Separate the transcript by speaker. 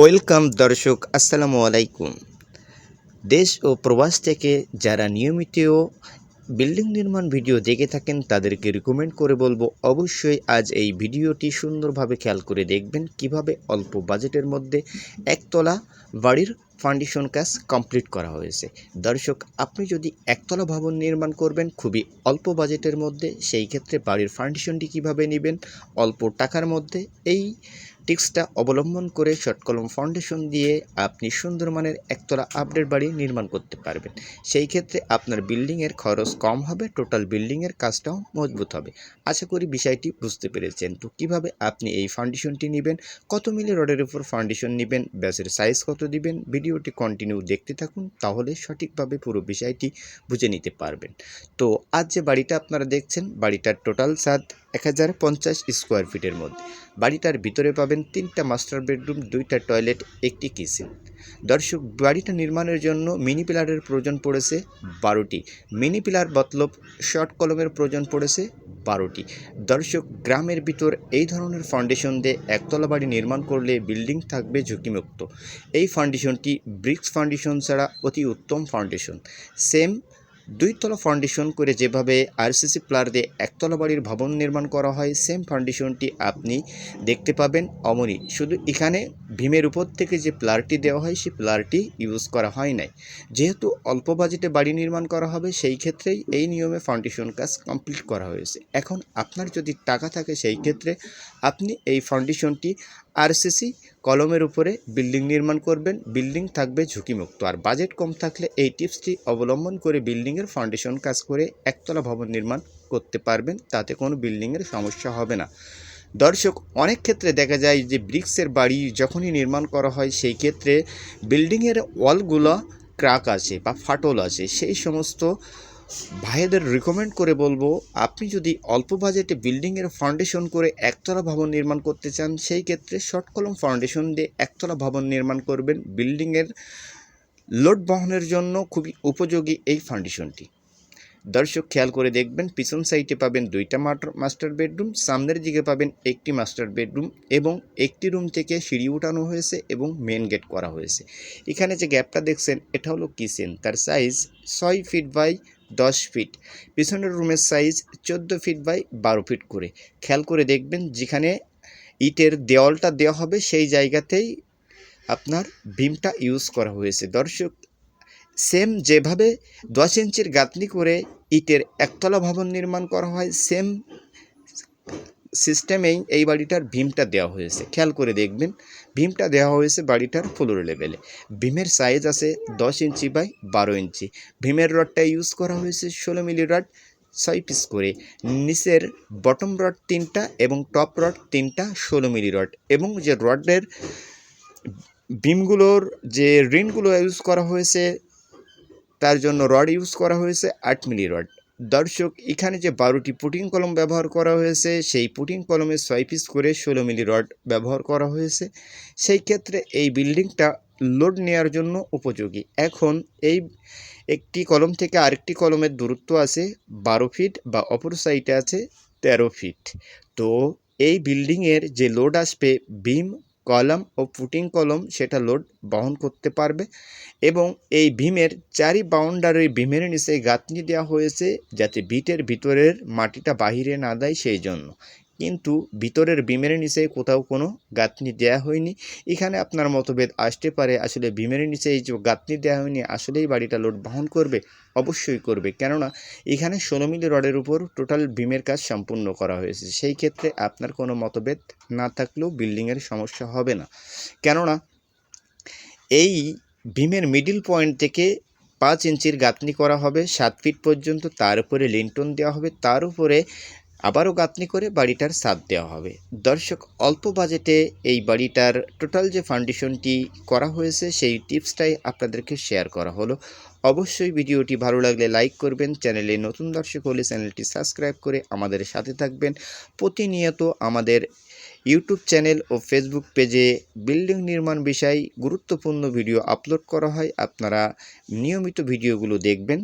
Speaker 1: Welcome দর্শক, আসসালামু আলাইকুম। দেশ ও প্রবাস থেকে যারা নিয়মিত বিল্ডিং নির্মাণ ভিডিও দেখে থাকেন, তাদেরকে রিকমেন্ড করে বলব, অবশ্যই আজ এই ভিডিওটি সুন্দরভাবে খেয়াল করে দেখবেন। কীভাবে অল্প বাজেটের মধ্যে একতলা বাড়ির ফাউন্ডেশন কাজ কমপ্লিট করা হয়েছে। দর্শক, আপনি যদি একতলা ভবন নির্মাণ করবেন, খুবই অল্প বাজেটের মধ্যে, সেই ক্ষেত্রে বাড়ির ফাউন্ডেশনটি কীভাবে নেবেন? অল্প টাকার মধ্যে এই টিক্সটা অবলম্বন করে শর্টকলম ফাউন্ডেশন দিয়ে আপনি সুন্দর মানের একতলা আপডেট বাড়ি নির্মাণ করতে পারবেন। সেই ক্ষেত্রে আপনার বিল্ডিংয়ের খরচ কম হবে টোটাল বিল্ডিংয়ের কাজটাও মজবুত হবে। আশা করি বিষয়টি বুঝতে পেরেছেন। তো কীভাবে আপনি এই ফাউন্ডেশনটি নেবেন? কত মিলি রডের উপর ফাউন্ডেশন নেবেন? ব্যাসের সাইজ কত দিবেন? ভিডিওটি কন্টিনিউ দেখতে থাকুন, তাহলে সঠিকভাবে পুরো বিষয়টি বুঝে নিতে পারবেন। তো আজ যে বাড়িটা আপনারা দেখছেন, বাড়িটার টোটাল সাদ এক হাজার পঞ্চাশ স্কোয়ার ফিটের মধ্যে। বাড়িটার ভিতরে পাবেন তিনটা মাস্টার বেডরুম, দুইটা টয়লেট, একটি কিচেন। দর্শক, বাড়িটা নির্মাণের জন্য মিনি পিলারের প্রয়োজন পড়েছে বারোটি। মিনি পিলার বতলব শর্ট কলমের প্রয়োজন পড়েছে বারোটি। দর্শক, গ্রামের ভিতর এই ধরনের ফাউন্ডেশন দিয়ে একতলা বাড়ি নির্মাণ করলে বিল্ডিং থাকবে ঝুঁকিমুক্ত। এই ফাউন্ডেশনটি ব্রিক্স ফাউন্ডেশন ছাড়া অতি উত্তম ফাউন্ডেশন। সেম দুইতলা ফাউন্ডেশন করে যেভাবে আরসিসি প্লার দিয়ে একতলা বাড়ির ভবন নির্মাণ করা হয় সেম ফাউন্ডেশনটি আপনি দেখতে পাবেন অমনি। শুধু এখানে ভীমের উপর থেকে যে প্লারটি দেওয়া হয়, সেই প্লারটি ইউজ করা হয় নাই। যেহেতু অল্প বাজেটে বাড়ি নির্মাণ করা হবে, সেই ক্ষেত্রেই এই নিয়মে ফাউন্ডেশন কাজ কমপ্লিট করা হয়েছে। এখন আপনার যদি টাকা থাকে, সেই ক্ষেত্রে আপনি এই ফাউন্ডেশনটি আরসিসি কলমের উপরে বিল্ডিং নির্মাণ করবেন, বিল্ডিং থাকবে ঝুঁকিমুক্ত। আর বাজেট কম থাকলে এই টিপসটি অবলম্বন করে বিল্ডিংয়ের ফাউন্ডেশন কাজ করে একতলা ভবন নির্মাণ করতে পারবেন, তাতে কোনো বিল্ডিংয়ের সমস্যা হবে না। দর্শক, অনেক ক্ষেত্রে দেখা যায় যে ব্রিক্সের বাড়ি যখনই নির্মাণ করা হয়, সেই ক্ষেত্রে বিল্ডিংয়ের ওয়ালগুলো ক্রাক আছে বা ফাটল আছে। সেই সমস্ত ভাইদের রিকমেন্ড করে বলব, আপনি যদি অল্প বাজেটে বিল্ডিংয়ের ফাউন্ডেশন করে একতলা ভবন নির্মাণ করতে চান, সেই ক্ষেত্রে শর্ট কলম ফাউন্ডেশন দিয়ে একতলা ভবন নির্মাণ করবেন। বিল্ডিংয়ের লোড বহনের জন্য খুবই উপযোগী এই ফাউন্ডেশনটি দর্শক, খেয়াল করে দেখবেন, পিছন সাইডে পাবেন দুইটা মাস্টার বেডরুম সামনের দিকে পাবেন একটি মাস্টার বেডরুম এবং একটি রুম থেকে সিঁড়ি উঠানো হয়েছে এবং মেন গেট করা হয়েছে। এখানে যে গ্যাপটা দেখছেন, এটা হলো কিচেন তার সাইজ ছয় ফিট বাই দশ ফিট। পিছনের রুমের সাইজ চোদ্দ ফিট বাই বারো ফিট করে। খেয়াল করে দেখবেন যেখানে ইটের দেওয়ালটা দেওয়া হবে সেই জায়গাতেই আপনার ভীমটা ইউজ করা হয়েছে। দর্শক সেম যেভাবে দশ ইঞ্চির গাঁথনি করে ইটের একতলা ভবন নির্মাণ করা হয় সেম সিস্টেমেই এই বাড়িটার ভীমটা দেওয়া হয়েছে। খেয়াল করে দেখবেন, ভীমটা দেওয়া হয়েছে বাড়িটার ফ্লোর লেভেলে ভীমের সাইজ আছে দশ ইঞ্চি বাই বারো ইঞ্চি। ভীমের রডটা ইউজ করা হয়েছে ষোলো মিলি রড ছয় পিস করে। নিচের বটম রড তিনটা এবং টপ রড তিনটা ষোলো মিলি রড এবং যে রডের বিমগুলোর যে রিনগুলো ইউজ করা হয়েছে, তার জন্য রড ইউজ করা হয়েছে আট মিলি রড দর্শক, এখানে যে বারোটি পুটিং কলম ব্যবহার করা হয়েছে, সেই পুটিং কলমে ছয় পিস করে ষোলো মিলি রড ব্যবহার করা হয়েছে। সেই ক্ষেত্রে এই বিল্ডিংটা লোড নেওয়ার জন্য উপযোগী। এখন এই একটি কলম থেকে আরেকটি কলমের দূরত্ব আছে বারো ফিট বা অপর সাইডে আছে তেরো ফিট তো এই বিল্ডিংয়ের যে লোড আসবে বিম কলম ও ফুটিং কলম সেটা লোড বহন করতে পারবে এবং এই ভীমের চারি বাউন্ডারি ভীমের নিচে গাঁথনি দেওয়া হয়েছে যাতে বিটের ভিতরের মাটিটা বাহিরে না দেয় সেই জন্য। কিন্তু ভিতরের বিমের নিচে কোথাও কোনো গাঁথনি দেওয়া হয়নি। এখানে আপনার মতভেদ আসতে পারে। আসলে ভীমের নিচে এই যে গাঁথনি দেওয়া হয়নি, আসলেই বাড়িটা লোড বহন করবে? অবশ্যই করবে। কেননা এখানে ষোলো মিলি রডের উপর টোটাল বিমের কাজ সম্পূর্ণ করা হয়েছে। সেই ক্ষেত্রে আপনার কোনো মতভেদ না থাকলেও বিল্ডিংয়ের সমস্যা হবে না। কেননা এই ভীমের মিডিল পয়েন্ট থেকে পাঁচ ইঞ্চির গাঁথনি করা হবে। সাত ফিট পর্যন্ত তার উপরে লিন্টন দেওয়া হবে। তার উপরে আবারও গাঁথনি করে বাড়িটার সাথ দেওয়া হবে। দর্শক, অল্প বাজেটে এই বাড়িটার টোটাল যে ফাউন্ডেশনটি করা হয়েছে, সেই টিপসটাই আপনাদেরকে শেয়ার করা হলো। অবশ্যই ভিডিওটি ভালো লাগলে লাইক করবেন, চ্যানেলে নতুন দর্শক হলে চ্যানেলটি সাবস্ক্রাইব করে আমাদের সাথে থাকবেন। প্রতিনিয়ত আমাদের ইউটিউব চ্যানেল ও ফেসবুক পেজে বিল্ডিং নির্মাণ বিষয় গুরুত্বপূর্ণ ভিডিও আপলোড করা হয়। আপনারা নিয়মিত ভিডিওগুলো দেখবেন।